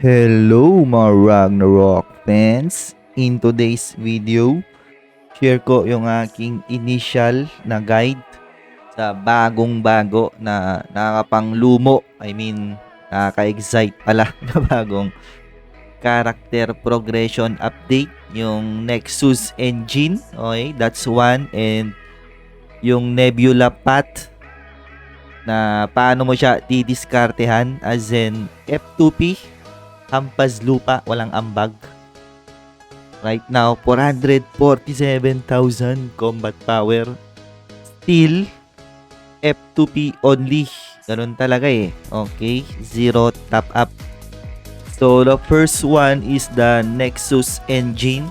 Hello mga Ragnarok fans! In today's video, share ko yung aking initial na guide sa bagong bago na nakakapanglumo. I mean, nakaka-excite pala na bagong character progression update. Yung Nexus engine, okay, that's one. And yung Nebula Path na paano mo siya didiskartehan as in F2P hampas lupa, walang ambag. Right now, 447,000 combat power. Still, F2P only. Ganun talaga eh. Okay, zero top up. So, the first one is the Nexus engine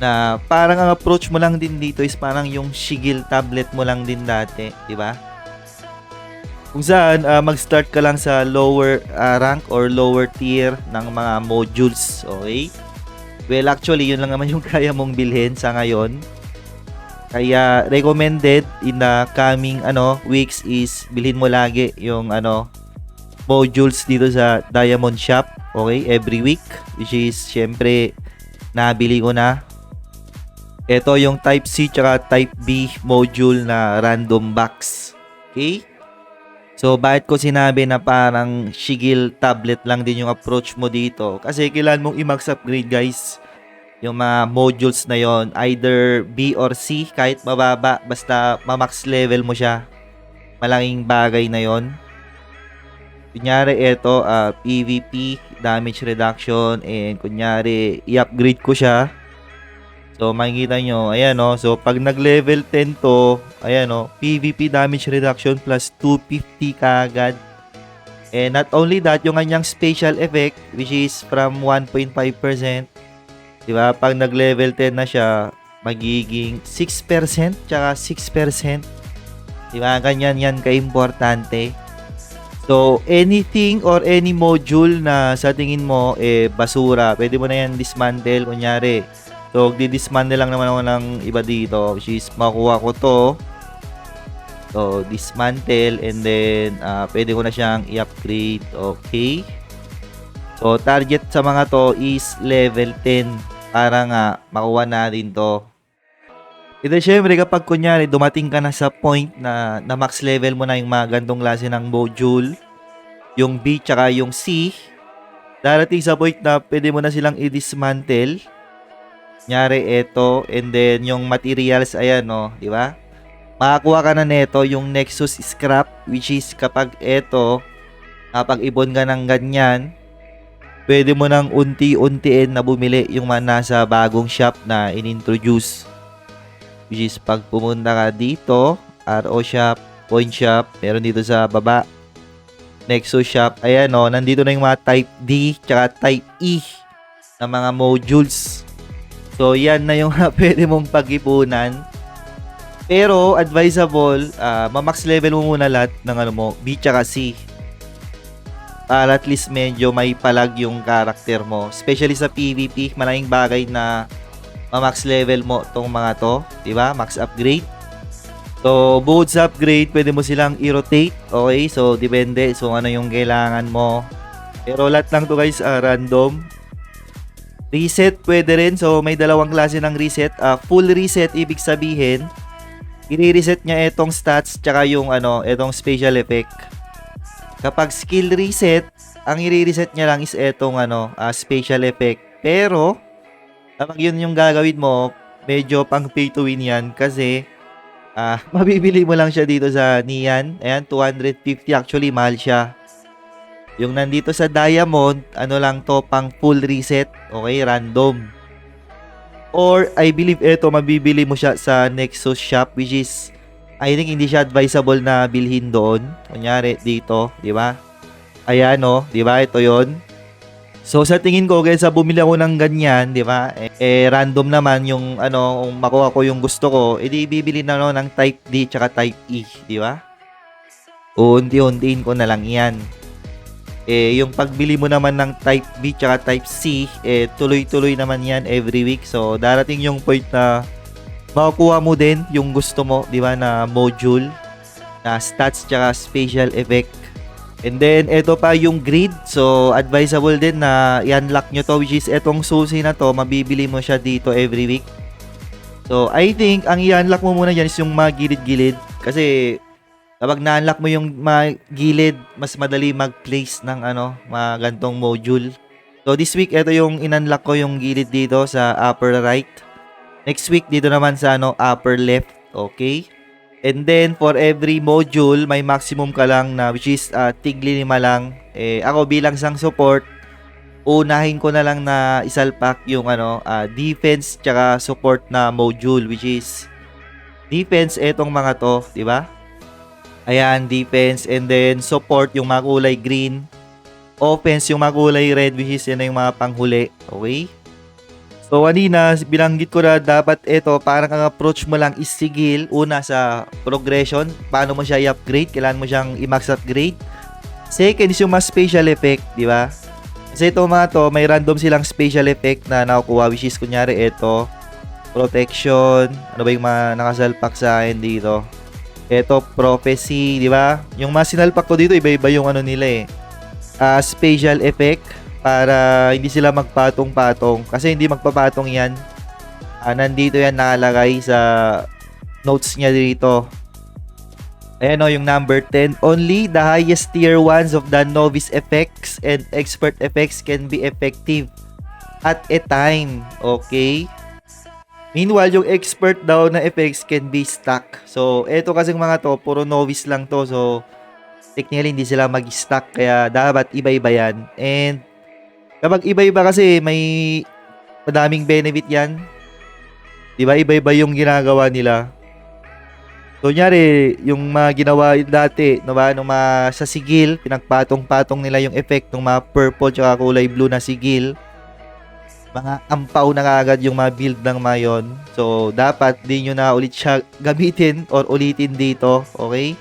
na parang ang approach mo lang din dito is parang yung Shigil tablet mo lang din dati, di ba? Kung saan ah, mag-start ka lang sa lower ah, rank or lower tier ng mga modules, okay? Well, actually, yun lang naman yung kaya mong bilhin sa ngayon. Kaya recommended in the coming ano weeks is bilhin mo lagi yung ano modules dito sa Diamond Shop, okay? Every week, which is syempre nabili ko na. Ito yung Type C tsaka Type B module na random box. Okay? So, bakit ko sinabi na parang Shigil tablet lang din yung approach mo dito? Kasi kailangan mong i-max upgrade, guys. Yung mga modules na yon either B or C, kahit mababa, basta ma-max level mo siya. Malaking bagay na yon Kunyari, ito, ah, PvP, damage reduction, and kunyari, i-upgrade ko siya. So, makikita nyo, ayan o. So, pag nag-level 10 to, ayan o, PvP damage reduction plus 250 kagad. And not only that, yung kanyang special effect, which is from 1.5%, di ba? Pag nag-level 10 na siya, magiging 6%, tsaka 6%. Di ba? Ganyan yan ka-importante. So, anything or any module na sa tingin mo, eh, basura, pwede mo na yan dismantle. Kunyari, So, di-dismantle lang naman ako ng iba dito, which is makuha ko to. So, dismantle and then uh, pwede ko na siyang i-upgrade. Okay. So, target sa mga to is level 10 para nga makuha natin to. Ito syempre kapag kunyari dumating ka na sa point na, na max level mo na yung mga gantong klase ng module, yung B tsaka yung C, darating sa point na pwede mo na silang i-dismantle Nyari ito and then yung materials ayan no, di ba? Makakuha ka na nito yung Nexus scrap which is kapag ito kapag ibon ka ng ganyan, pwede mo nang unti-untiin na bumili yung mga nasa bagong shop na inintroduce. Which is pag pumunta ka dito, RO shop, point shop, meron dito sa baba. Nexus shop, ayan no, nandito na yung mga type D tsaka type E na mga modules. So, yan na yung pwede mong pag-ipunan. Pero, advisable, uh, ma-max level mo muna lahat ng ano mo, B tsaka C. Para at least medyo may palag yung karakter mo. Especially sa PvP, malaking bagay na ma-max level mo tong mga to. di ba Max upgrade. So, bukod sa upgrade, pwede mo silang i-rotate. Okay? So, depende. So, ano yung kailangan mo. Pero lahat lang to guys, uh, random. Reset pwede rin. So, may dalawang klase ng reset. Uh, full reset, ibig sabihin, i-reset niya itong stats tsaka yung ano, itong special effect. Kapag skill reset, ang i-reset niya lang is itong ano, uh, special effect. Pero, kapag yun yung gagawin mo, medyo pang pay to win yan kasi uh, mabibili mo lang siya dito sa Nian. Ayan, 250. Actually, mahal siya. Yung nandito sa Diamond, ano lang to, pang full reset. Okay, random. Or, I believe ito, mabibili mo siya sa Nexus Shop, which is, I think hindi siya advisable na bilhin doon. Kunyari, dito, di ba? Ayan, no, di ba? Ito yon So, sa tingin ko, kaysa bumili ako ng ganyan, di ba? Eh, eh, random naman yung, ano, kung makuha ko yung gusto ko, edi bibili na no, ng Type D tsaka Type E, di ba? Unti-untiin ko na lang yan eh, yung pagbili mo naman ng Type B tsaka Type C, eh, tuloy-tuloy naman yan every week. So, darating yung point na makukuha mo din yung gusto mo, di ba, na module, na stats tsaka special effect. And then, ito pa yung grid. So, advisable din na i-unlock nyo to, which is etong susi na to, mabibili mo siya dito every week. So, I think, ang i-unlock mo muna dyan is yung mga gilid-gilid. Kasi, kapag na-unlock mo yung mga gilid, mas madali mag-place ng ano, mga gantong module. So, this week, ito yung in-unlock ko yung gilid dito sa upper right. Next week, dito naman sa ano, upper left. Okay? And then, for every module, may maximum ka lang na, which is uh, tigli lima lang. Eh, ako bilang isang support, unahin ko na lang na isalpak yung ano, ah, defense tsaka support na module, which is defense, etong mga to, di ba? Ayan, defense. And then, support, yung mga kulay green. Offense, yung mga kulay red, which is yan yung mga panghuli. Okay? So, kanina, binanggit ko na dapat ito, parang ang approach mo lang is sigil. Una sa progression, paano mo siya i-upgrade, kailangan mo siyang i-max upgrade. Second is yung mga special effect, di ba? Kasi ito mga to, may random silang special effect na nakukuha, which is kunyari ito, protection, ano ba yung mga nakasalpak sa akin dito. Ito, prophecy, di ba? Yung mga sinalpak ko dito, iba-iba yung ano nila eh. Ah, special effect, para hindi sila magpatong-patong. Kasi hindi magpapatong yan. Ah, nandito yan nakalagay sa notes niya dito. Ayan o yung number 10 only the highest tier ones of the novice effects and expert effects can be effective at a time. Okay meanwhile yung expert daw na effects can be stuck so eto kasing mga to puro novice lang to so technically hindi sila mag-stack kaya dapat iba-iba yan and Kapag iba-iba kasi may madaming benefit yan. 'Di ba? Iba-iba yung ginagawa nila. So, nyari, yung mga ginawa dati, no ba, nung mga sa sigil, pinagpatong-patong nila yung effect ng mga purple tsaka kulay blue na sigil. Mga ampaw na kagad yung mga build ng mga yun. So, dapat di nyo na ulit siya gamitin or ulitin dito. Okay?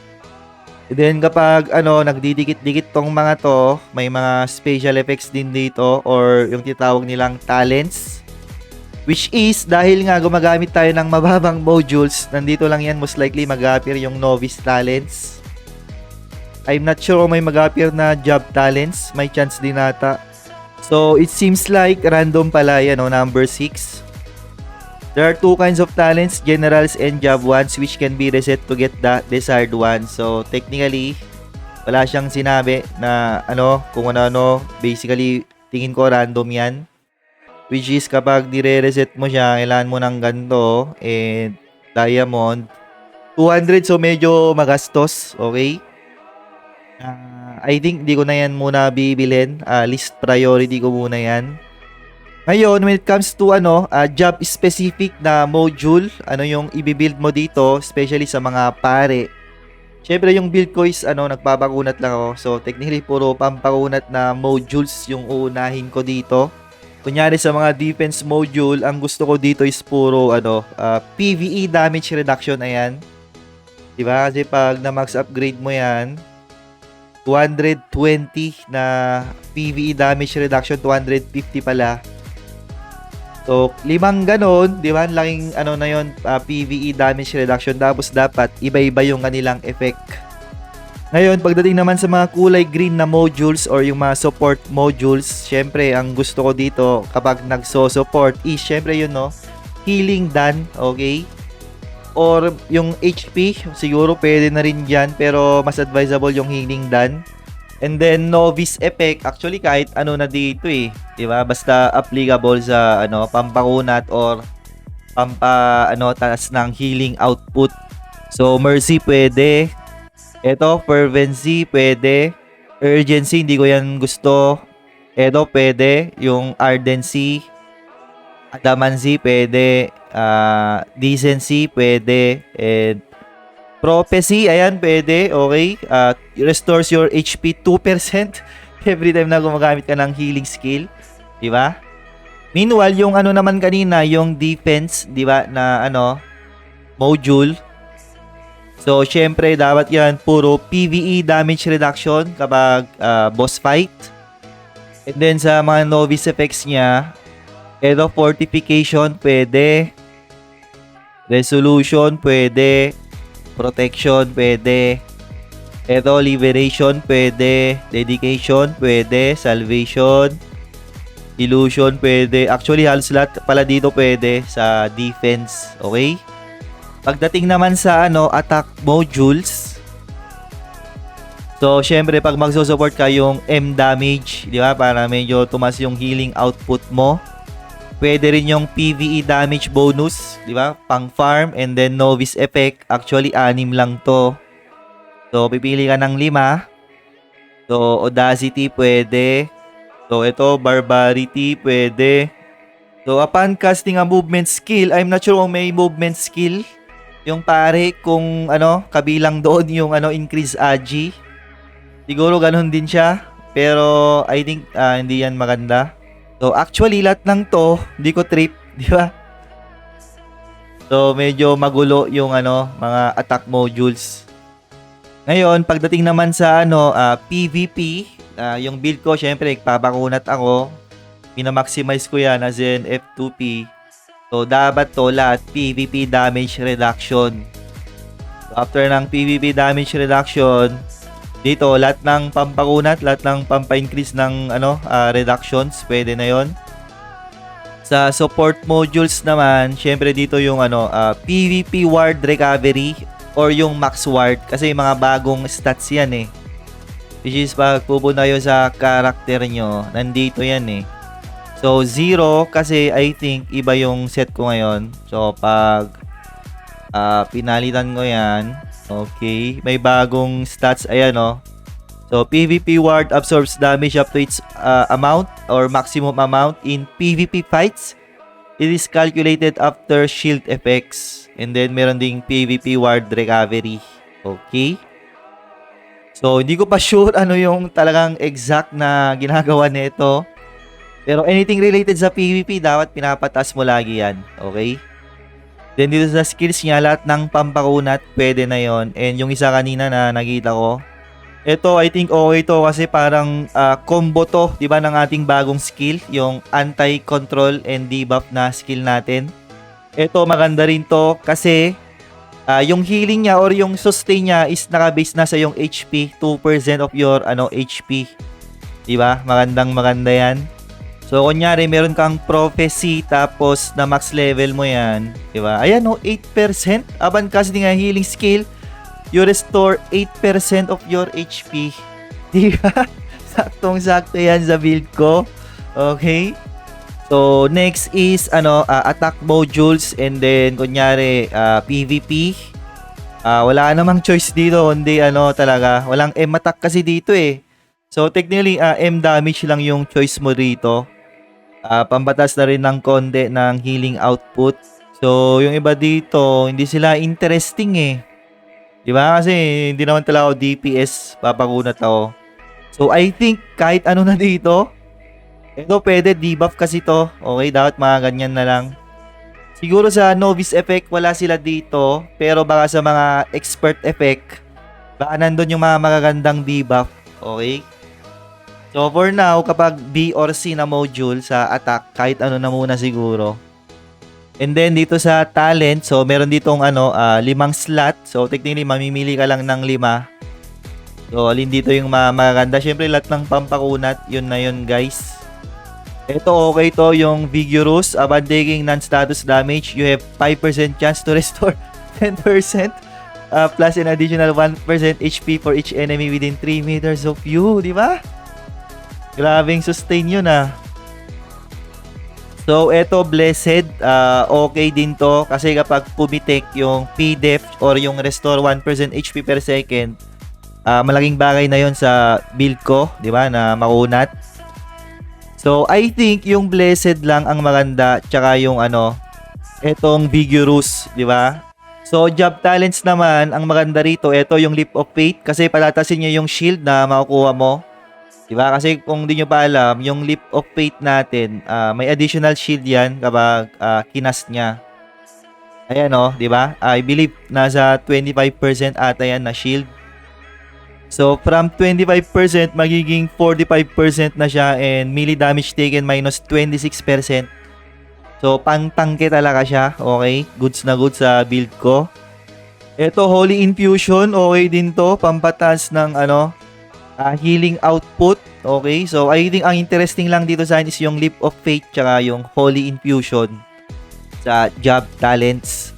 And then kapag ano, nagdidikit-dikit tong mga to, may mga special effects din dito or yung titawag nilang talents. Which is, dahil nga gumagamit tayo ng mababang modules, nandito lang yan most likely mag-appear yung novice talents. I'm not sure may mag-appear na job talents. May chance din nata. So, it seems like random pala yan, no? number 6. There are two kinds of talents, generals and job ones which can be reset to get the desired one. So technically, wala siyang sinabi na ano, kung ano-ano, basically tingin ko random 'yan. Which is kapag dire-reset mo siya, kailangan mo ng ganito and diamond 200 so medyo magastos, okay? Uh, I think di ko na yan muna bibilin. Uh, list priority ko muna yan. Ngayon, when it comes to ano, uh, job specific na module, ano yung i-build mo dito, especially sa mga pare. Syempre yung build ko is ano, nagpapakunat lang ako. So technically puro pampakunat na modules yung uunahin ko dito. Kunyari sa mga defense module, ang gusto ko dito is puro ano, uh, PVE damage reduction ayan. 'Di ba? Kasi pag na max upgrade mo 'yan, 220 na PVE damage reduction, 250 pala. So, limang ganon, di ba? Laking ano na yon uh, ah, PVE damage reduction. Tapos dapat iba-iba yung kanilang effect. Ngayon, pagdating naman sa mga kulay green na modules or yung mga support modules, syempre, ang gusto ko dito kapag nagso-support is syempre yun, no? Healing done, okay? Or yung HP, siguro pwede na rin dyan, pero mas advisable yung healing done. And then novice effect, actually kahit ano na dito eh, 'di ba? Basta applicable sa ano, pampakunat or pampa ano taas ng healing output. So mercy pwede. Ito fervency pwede. Urgency hindi ko 'yan gusto. Ito pwede, yung ardency, adamancy pwede, uh, decency pwede, and Prophecy, ayan, pwede. Okay. Uh, restores your HP 2% every time na gumagamit ka ng healing skill. Di ba? Meanwhile, yung ano naman kanina, yung defense, di ba, na ano, module. So, syempre, dapat yan puro PvE damage reduction kapag uh, boss fight. And then, sa mga novice effects niya, ito, fortification, pwede. Resolution, pwede protection, pwede. Ito, liberation, pwede. Dedication, pwede. Salvation. Illusion, pwede. Actually, halos lahat pala dito pwede sa defense. Okay? Pagdating naman sa ano, attack modules. So, syempre, pag magsusupport ka yung M damage, di ba? Para medyo tumas yung healing output mo. Pwede rin yung PvE damage bonus, di ba? Pang farm and then novice effect. Actually, anim lang to. So, pipili ka ng lima. So, Audacity pwede. So, ito, Barbarity pwede. So, upon casting a movement skill, I'm not sure kung may movement skill. Yung pare, kung ano, kabilang doon yung ano, increase agi. Siguro ganun din siya. Pero, I think, ah, hindi yan maganda. So, actually, lahat ng to, hindi ko trip, di ba? So, medyo magulo yung ano, mga attack modules. Ngayon, pagdating naman sa ano, ah, PVP, ah, yung build ko, syempre, papakunat ako. Minamaximize ko yan as in F2P. So, dapat to lahat PVP damage reduction. So, after ng PVP damage reduction, dito, lahat ng pampakunat, lahat ng pampa-increase ng ano, ah, reductions, pwede na yon. Sa support modules naman, syempre dito yung ano, ah, PVP ward recovery or yung max ward kasi yung mga bagong stats yan eh. Which is pag pupunta kayo sa character nyo, nandito yan eh. So, zero kasi I think iba yung set ko ngayon. So, pag ah, pinalitan ko yan, okay, may bagong stats, ayan oh. So, PvP ward absorbs damage up to its ah, amount or maximum amount in PvP fights. It is calculated after shield effects. And then, meron ding PvP ward recovery. Okay? So, hindi ko pa sure ano yung talagang exact na ginagawa nito. Pero anything related sa PvP, dapat pinapatas mo lagi yan. Okay? Then dito sa skills niya, lahat ng pampakunat, pwede na yon And yung isa kanina na nakita ko, ito I think okay to kasi parang ah, combo to, 'di ba ng ating bagong skill, yung anti-control and debuff na skill natin. Ito maganda rin to kasi ah, yung healing niya or yung sustain niya is naka-base na sa yung HP, 2% of your ano HP. 'Di ba? Magandang maganda 'yan. So, kunyari, meron kang prophecy, tapos na max level mo yan, di ba? Ayan, oh, 8%. Aban kasi nga healing skill, you restore 8% of your HP. Di ba? Saktong-sakto yan sa build ko. Okay? So, next is, ano, ah, attack modules, and then, kunyari, ah, PvP. Ah, wala namang choice dito, kundi, ano, talaga, walang M attack kasi dito eh. So, technically, ah, M damage lang yung choice mo rito. Ah, pambatas na rin ng konde ng healing output. So, yung iba dito, hindi sila interesting eh. Di ba? Kasi hindi naman talaga ako DPS, papakunat ako. So, I think kahit ano na dito, ito pwede debuff kasi to. Okay, dapat mga ganyan na lang. Siguro sa novice effect, wala sila dito. Pero baka sa mga expert effect, baka nandun yung mga magagandang debuff. Okay? So for now, kapag B or C na module sa attack, kahit ano na muna siguro. And then dito sa talent, so meron ditong ano, ah, limang slot. So technically, mamimili ka lang ng lima. So alin dito yung ma- magaganda. Siyempre lahat ng pampakunat, yun na yun guys. Ito okay to yung Vigorous. Upon taking non-status damage, you have 5% chance to restore 10% uh, plus an additional 1% HP for each enemy within 3 meters of you. Di ba? Grabing sustain yun ah. So, eto blessed, ah, okay din to kasi kapag pumitik yung PDEF or yung restore 1% HP per second, ah, malaking bagay na yon sa build ko, di ba, na makunat. So, I think yung blessed lang ang maganda tsaka yung ano, etong vigorous, di ba? So, job talents naman, ang maganda rito, ito yung leap of faith kasi palatasin niya yung shield na makukuha mo. Diba? Kasi kung di nyo pa alam, yung Leap of Faith natin, ah, may additional shield yan kapag ah, kinas niya. Ayan o, di ba? I believe nasa 25% ata yan na shield. So, from 25%, magiging 45% na siya and melee damage taken minus 26%. So, pang-tangke talaga siya. Okay? Goods na goods sa build ko. Ito, Holy Infusion, okay din to. Pampatas ng ano, ah, healing output. Okay, so I think ang interesting lang dito sa akin is yung Leap of Faith tsaka yung Holy Infusion sa job talents.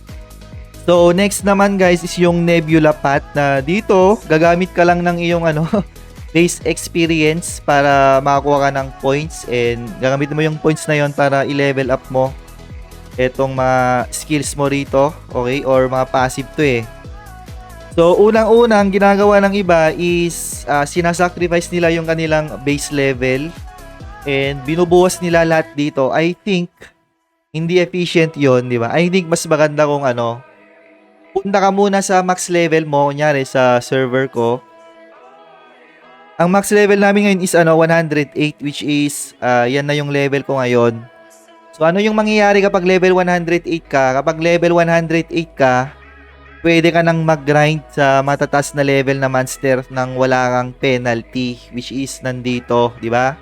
So, next naman guys is yung Nebula Path na dito, gagamit ka lang ng iyong ano, base experience para makakuha ka ng points and gagamitin mo yung points na yon para i-level up mo etong mga skills mo rito, okay? Or mga passive to eh. So, unang-unang ginagawa ng iba is uh, sinasacrifice nila yung kanilang base level and binubuhos nila lahat dito. I think hindi efficient yon di ba? I think mas maganda kung ano, punta ka muna sa max level mo, kunyari sa server ko. Ang max level namin ngayon is ano 108 which is uh, yan na yung level ko ngayon. So ano yung mangyayari kapag level 108 ka? Kapag level 108 ka, pwede ka nang mag-grind sa matatas na level na monster nang wala kang penalty which is nandito, di ba?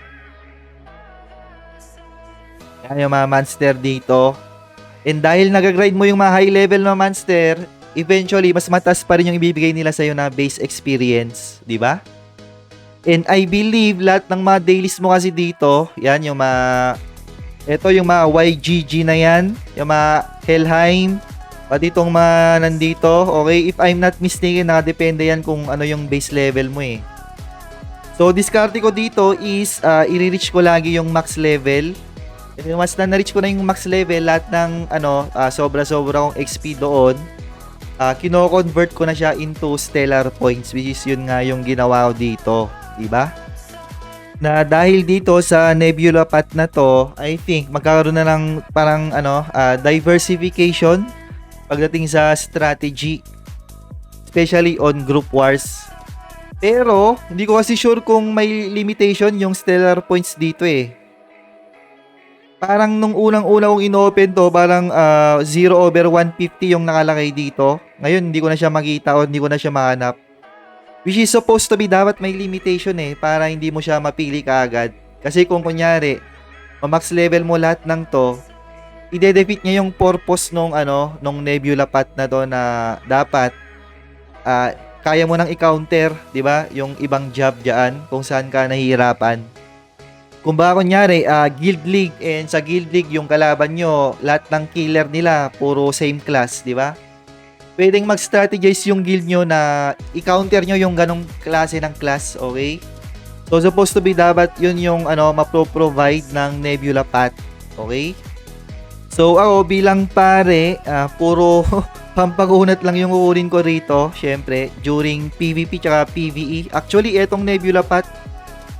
Yan yung mga monster dito. And dahil nag-grind mo yung mga high level na monster, eventually mas mataas pa rin yung ibibigay nila sa na base experience, di ba? And I believe lahat ng mga dailies mo kasi dito, yan yung mga ito yung mga YGG na yan, yung mga Helheim, pati itong mga okay? If I'm not mistaken, nakadepende yan kung ano yung base level mo eh. So, diskarte ko dito is, uh, i-reach ko lagi yung max level. Once na na-reach ko na yung max level, lahat ng ano, uh, sobra-sobra kong XP doon, uh, kino-convert ko na siya into stellar points, which is yun nga yung ginawa ko dito. Diba? na dahil dito sa nebula path na to, I think magkakaroon na ng parang ano, uh, diversification pagdating sa strategy especially on group wars. Pero hindi ko kasi sure kung may limitation yung stellar points dito eh. Parang nung unang-una kong inopen to, parang uh, 0 over 150 yung nakalagay dito. Ngayon, hindi ko na siya makita o hindi ko na siya mahanap. Which is supposed to be dapat may limitation eh para hindi mo siya mapili kaagad. Kasi kung kunyari, max level mo lahat ng to, ide-defeat niya yung purpose nung ano, nung nebula path na to na dapat uh, kaya mo nang i-counter, 'di ba? Yung ibang job diyan kung saan ka nahihirapan. Kung ba kunyari, uh, Guild League and sa Guild League yung kalaban nyo, lahat ng killer nila puro same class, 'di ba? pwedeng mag-strategize yung guild nyo na i-counter nyo yung ganong klase ng class, okay? So, supposed to be dapat yun yung ano, mapro-provide ng Nebula Path, okay? So, ako bilang pare, uh, puro pampagunat lang yung uunin ko rito, syempre, during PvP tsaka PvE. Actually, etong Nebula Path,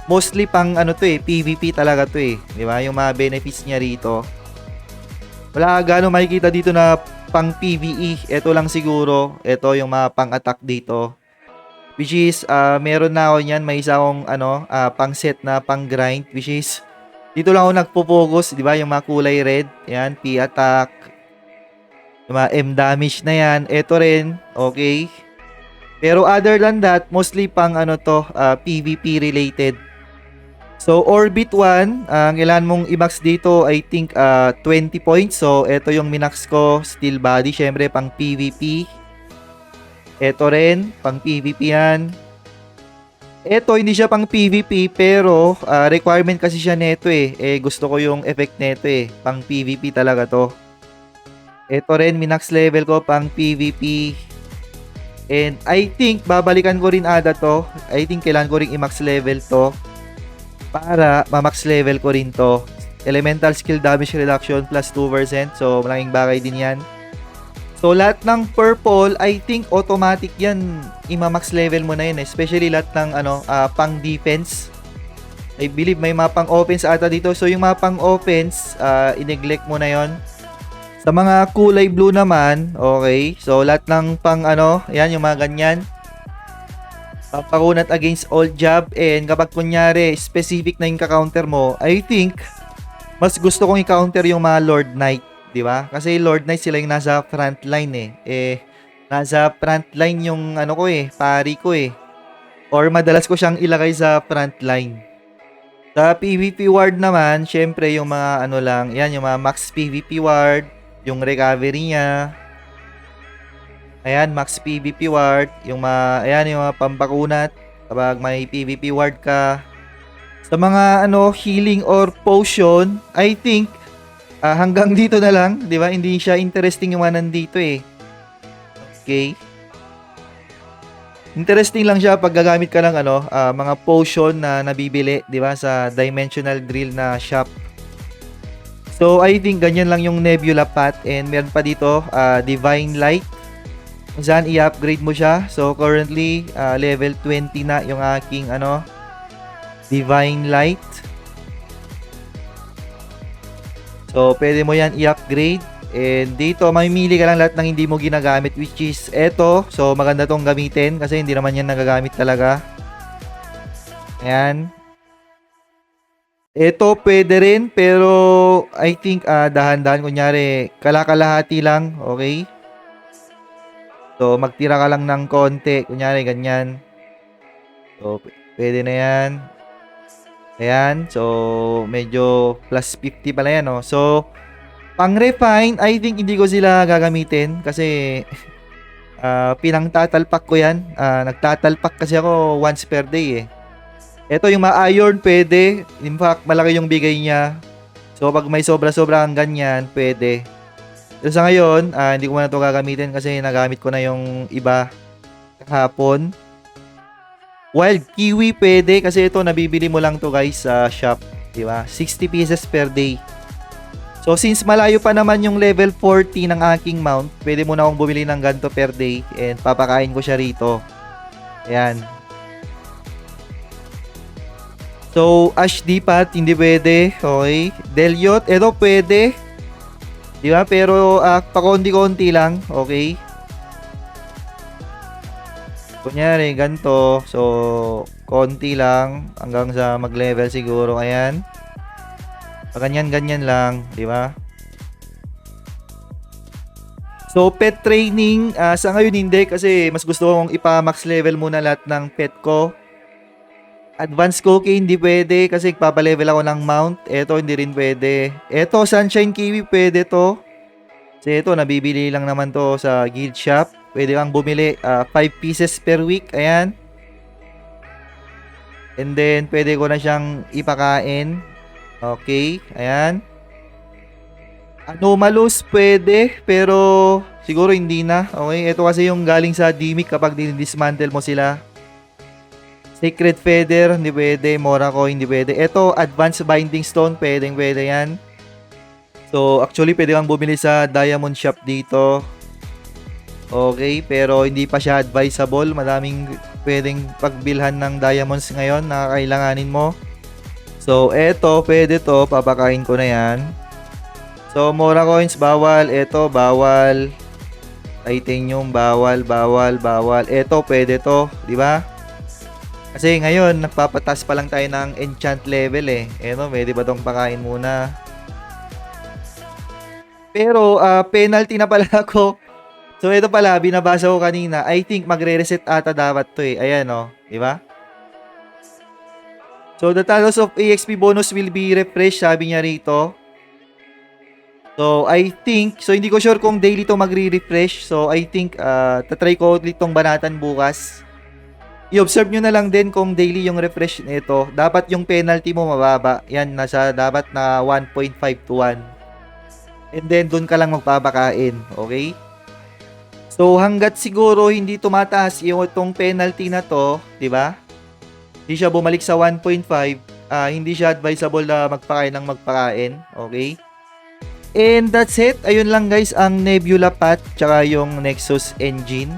mostly pang ano to eh, PvP talaga to eh. Di ba? Yung mga benefits niya rito. Wala ka gano'ng makikita dito na pang PvE. Ito lang siguro. Ito yung mga pang-attack dito. Which is, uh, meron na ako niyan. May isa akong ano, uh, pang set na pang grind. Which is, dito lang ako nagpo-focus. Di ba? Yung mga kulay red. Yan, P-attack. Yung mga M damage na yan. Ito rin. Okay. Pero other than that, mostly pang ano to, uh, PvP related. So, Orbit 1, ang kailangan mong i-max dito, I think, uh, 20 points. So, ito yung minax ko, steel body, syempre, pang PvP. Ito rin, pang PvP yan. Ito, hindi siya pang PvP, pero uh, requirement kasi siya neto eh. Eh, gusto ko yung effect neto eh. Pang PvP talaga to. Ito rin, minax level ko, pang PvP. And I think, babalikan ko rin ada to. I think, kailangan ko rin i-max level to para ma-max level ko rin to. Elemental skill damage reduction plus 2%. So, malaking bagay din yan. So, lahat ng purple, I think automatic yan. Ima-max level mo na yun. Especially lahat ng ano, uh, pang defense. I believe may mga pang offense ata dito. So, yung mga pang offense, uh, i-neglect mo na yon Sa mga kulay blue naman, okay. So, lahat ng pang ano, yan, yung mga ganyan papakunat against all job and kapag kunyari specific na yung ka-counter mo, I think mas gusto kong i-counter yung mga Lord Knight, di ba? Kasi Lord Knight sila yung nasa front line eh. Eh, nasa front line yung ano ko eh, pari ko eh. Or madalas ko siyang ilagay sa front line. Sa PvP ward naman, syempre yung mga ano lang, yan yung mga max PvP ward, yung recovery niya. Ayan, max PVP ward. Yung mga, ayan, yung mga pampakunat. Kapag may PVP ward ka. Sa mga, ano, healing or potion, I think, ah, hanggang dito na lang. Di ba? Hindi siya interesting yung mga nandito eh. Okay. Interesting lang siya pag gagamit ka ng ano, ah, mga potion na nabibili, 'di ba, sa dimensional drill na shop. So, I think ganyan lang yung Nebula path and meron pa dito ah, Divine Light. Saan i-upgrade mo siya. So, currently ah, level 20 na yung aking ano Divine Light. So, pwede mo yan i-upgrade. And dito, mamimili ka lang lahat ng hindi mo ginagamit which is eto. So, maganda tong gamitin kasi hindi naman yan nagagamit talaga. Ayan. Ito pwede rin pero I think ah, dahan-dahan kunyari kalakalahati lang, okay? So, magtira ka lang ng konti, kunyari ganyan. So, pwede na yan. Ayan, so medyo plus 50 pala yan, no? So, pang refine, I think hindi ko sila gagamitin kasi ah pinangtatalpak ko yan. Ah, nagtatalpak kasi ako once per day eh. Ito yung ma-iron pwede. In fact, malaki yung bigay niya. So, pag may sobra-sobra ang ganyan, pwede. Pero sa ngayon, ah, hindi ko na ito gagamitin kasi nagamit ko na yung iba kahapon. Wild kiwi pwede kasi ito nabibili mo lang to guys sa shop, di ba? 60 pieces per day. So since malayo pa naman yung level 40 ng aking mount, pwede mo na akong bumili ng ganto per day and papakain ko siya rito. Ayan. So Ash Pat hindi pwede, okay? Deliot, ito pwede. Di ba? Pero ah, pakonti-konti lang, okay? Kunyari, ganito. So, konti lang hanggang sa mag-level siguro. Ayan. Ganyan-ganyan lang, di ba? So, pet training, ah, sa ngayon hindi kasi mas gusto kong ipa-max level muna lahat ng pet ko. Advanced cookie, hindi pwede kasi papalevel ako ng mount. Ito, hindi rin pwede. Ito, Sunshine Kiwi, pwede to. Kasi ito, nabibili lang naman to sa guild shop. Pwede kang bumili 5 pieces per week. Ayan. And then, pwede ko na siyang ipakain. Okay. Ayan. Anomalous pwede, pero siguro hindi na. Okay. Ito kasi yung galing sa Dimic kapag dinidismantle mo sila. Sacred Feather, hindi pwede. Moraco, hindi pwede. Ito, Advanced Binding Stone, pwedeng pwede yan. So, actually, pwede kang bumili sa Diamond Shop dito. Okay, pero hindi pa siya advisable. Madaming pwedeng pagbilhan ng diamonds ngayon na kailanganin mo. So, eto, pwede to. Papakain ko na yan. So, Mora Coins, bawal. Eto, bawal. Titanium, bawal, bawal, bawal. Eto, pwede to. Di ba? Kasi ngayon, nagpapatas pa lang tayo ng enchant level eh. Eto, pwede ba tong pakain muna? Pero, ah, penalty na pala ako. So, ito pala, binabasa ko kanina. I think magre-reset ata dapat to eh. Ayan o. Di ba? So, the totals of EXP bonus will be refreshed, sabi niya rito. So, I think, so hindi ko sure kung daily to magre-refresh. So, I think, uh, tatry ko ulit tong banatan bukas. I-observe nyo na lang din kung daily yung refresh nito. Dapat yung penalty mo mababa. Yan, nasa dapat na 1.5 to 1. And then, dun ka lang magpapakain. Okay? So, hanggat siguro hindi tumataas yung itong penalty na to, di ba? Hindi siya bumalik sa 1.5, ah, hindi siya advisable na magpakain ng magpakain. Okay? And that's it. Ayun lang guys ang Nebula Path tsaka yung Nexus Engine.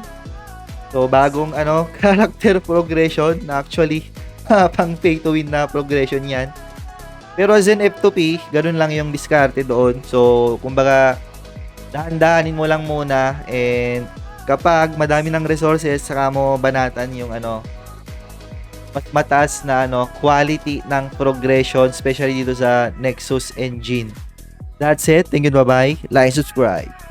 So, bagong ano, character progression na actually pang pay to win na progression yan. Pero as in F2P, ganun lang yung diskarte doon. So, kumbaga, dahan-dahanin mo lang muna and kapag madami ng resources, saka mo banatan yung ano, mas mataas na ano, quality ng progression, especially dito sa Nexus Engine. That's it. Thank you. Bye-bye. Like and subscribe.